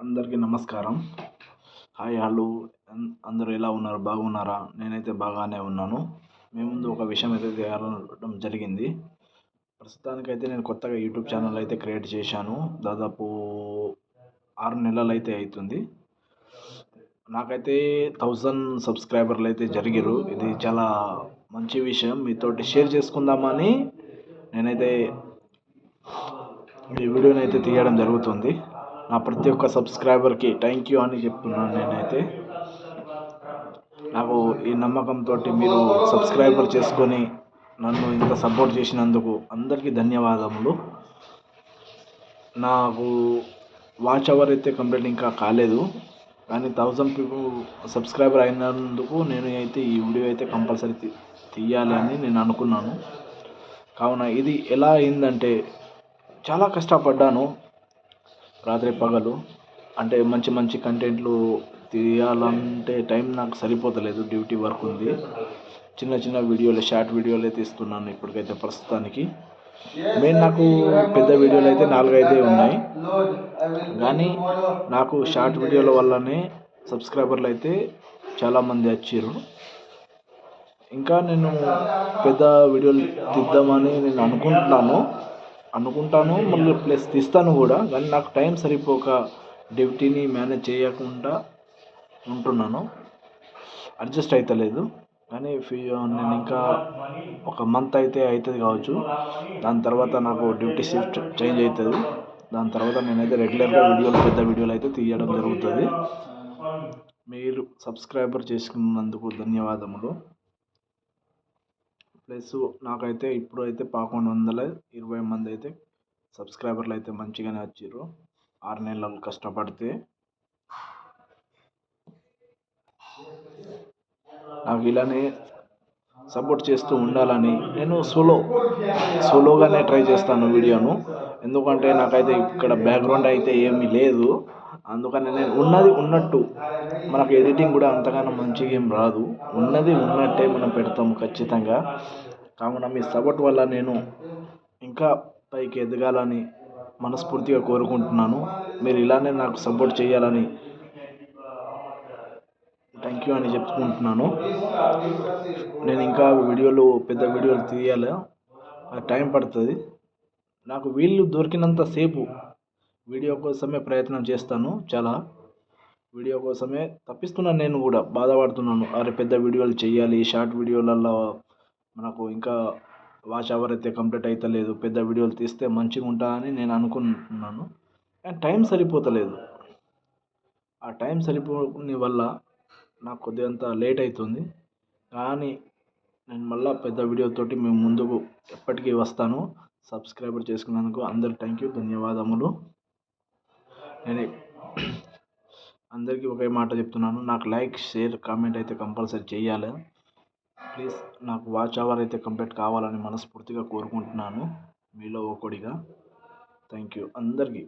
అందరికీ నమస్కారం. Hi hello. అన్- అందరూ ఎలా ఉన్నారు? బాగున్నారా? నేనైతే బాగానే ఉన్నాను. మీ ముందు ఒక విషయం అయితే తేవడం జరిగింది. ప్రస్తుతానికైతే నేను కొత్తగా యూట్యూబ్ ఛానల్ అయితే క్రియేట్ చేశాను. దాదాపు ఆరు నెలలు అయితే అవుతుంది నాకైతే థౌజండ్ సబ్స్క్రైబర్లు అయితే జరిగిరు ఇది చాలా మంచి విషయం. మీతోటి షేర్ చేసుకుందామని నేనైతే ఈ వీడియోని అయితే తీయడం జరుగుతుంది. నా ప్రతి ఒక్క సబ్స్క్రైబర్కి థ్యాంక్ యూ అని చెప్తున్నాను నేనైతే. నాకు ఈ నమ్మకంతో మీరు సబ్స్క్రైబర్ చేసుకొని నన్ను ఇంత సపోర్ట్ చేసినందుకు అందరికీ ధన్యవాదములు. నాకు వాచ్ అవర్ అయితే కంప్లీట్ ఇంకా కాలేదు. కానీ థౌజండ్ పీపుల్ సబ్స్క్రైబర్ అయినందుకు నేను అయితే ఈ వీడియో అయితే కంపల్సరీ తీయాలి అని నేను అనుకున్నాను. కావున ఇది ఎలా అయిందంటే చాలా కష్టపడ్డాను. రాత్రి పగలు. అంటే మంచి మంచి కంటెంట్లు తీయాలంటే టైం నాకు సరిపోతలేదు డ్యూటీ వర్క్ ఉంది. చిన్న చిన్న వీడియోలు షార్ట్ వీడియోలే తీస్తున్నాను ఇప్పటికైతే ప్రస్తుతానికి. మెయిన్ నాకు పెద్ద వీడియోలు అయితే నాలుగైదే ఉన్నాయి. కానీ నాకు షార్ట్ వీడియోల వల్లనే సబ్స్క్రైబర్లు అయితే చాలామంది వచ్చారు. ఇంకా నేను పెద్ద వీడియోలు తీద్దామని నేను అనుకుంటున్నాను. అనుకుంటాను మళ్ళీ ప్లస్ తీస్తాను కూడా కానీ నాకు టైం సరిపోక డ్యూటీని మేనేజ్ చేయకుండా ఉంటున్నాను. అడ్జస్ట్ అవుతలేదు కానీ ఫీ నేను ఇంకా ఒక మంత్ అయితే అవుతుంది కావచ్చు. దాని తర్వాత నాకు డ్యూటీ షిఫ్ట్ చేంజ్ అవుతుంది దాని తర్వాత నేనైతే రెగ్యులర్గా వీడియోలు పెద్ద వీడియోలు అయితే తీయడం జరుగుతుంది. మీరు సబ్స్క్రైబర్ చేసుకున్నందుకు ధన్యవాదములు. ప్లస్ నాకైతే ఇప్పుడు అయితే పదకొండు వందల ఇరవై మంది అయితే సబ్స్క్రైబర్లు అయితే మంచిగానే వచ్చారు ఆరు నెలలు కష్టపడితే నాకు ఇలానే సపోర్ట్ చేస్తూ ఉండాలని నేను సోలో సోలోగానే ట్రై చేస్తాను వీడియోను. ఎందుకంటే నాకైతే ఇక్కడ బ్యాక్గ్రౌండ్ అయితే ఏమీ లేదు. అందుకని నేను ఉన్నది ఉన్నట్టు. మనకు ఎడిటింగ్ కూడా అంతగానో మంచిగా ఏం రాదు. ఉన్నది ఉన్నట్టే మనం పెడతాం ఖచ్చితంగా. కావున మీ సపోర్ట్ వల్ల నేను ఇంకా పైకి ఎదగాలని మనస్ఫూర్తిగా కోరుకుంటున్నాను. మీరు ఇలానే నాకు సపోర్ట్ చేయాలని థ్యాంక్ యూ అని చెప్పుకుంటున్నాను. నేను ఇంకా వీడియోలు పెద్ద వీడియోలు తీయాలి? టైం పడుతుంది. నాకు వీళ్ళు దొరికినంత సేపు వీడియో కోసమే ప్రయత్నం చేస్తాను చాలా. వీడియో కోసమే తప్పిస్తున్నాను నేను కూడా బాధపడుతున్నాను. అరే పెద్ద వీడియోలు చేయాలి షార్ట్ వీడియోలలో మనకు ఇంకా వాచ్ అవర్ అయితే కంప్లీట్ అవుతలేదు పెద్ద వీడియోలు తీస్తే మంచిగా ఉంటా అని నేను అనుకుంటున్నాను. కానీ టైం సరిపోతలేదు. ఆ టైం సరిపోని వల్ల నాకు కొద్దిగంత లేట్ అవుతుంది కానీ నేను మళ్ళీ పెద్ద వీడియోతోటి మేము ముందుకు ఎప్పటికీ వస్తాను. సబ్స్క్రైబర్ చేసుకున్నందుకు అందరు థ్యాంక్ యూ ధన్యవాదములు. నేను అందరికీ ఒకే మాట చెప్తున్నాను. నాకు లైక్ షేర్ కామెంట్ అయితే కంపల్సరీ చేయాలి. ప్లీజ్ నాకు వాచ్ అవర్ అయితే కంప్లీట్ కావాలని మనస్ఫూర్తిగా కోరుకుంటున్నాను. మీలో ఒకడిగా. థ్యాంక్ యూ అందరికీ.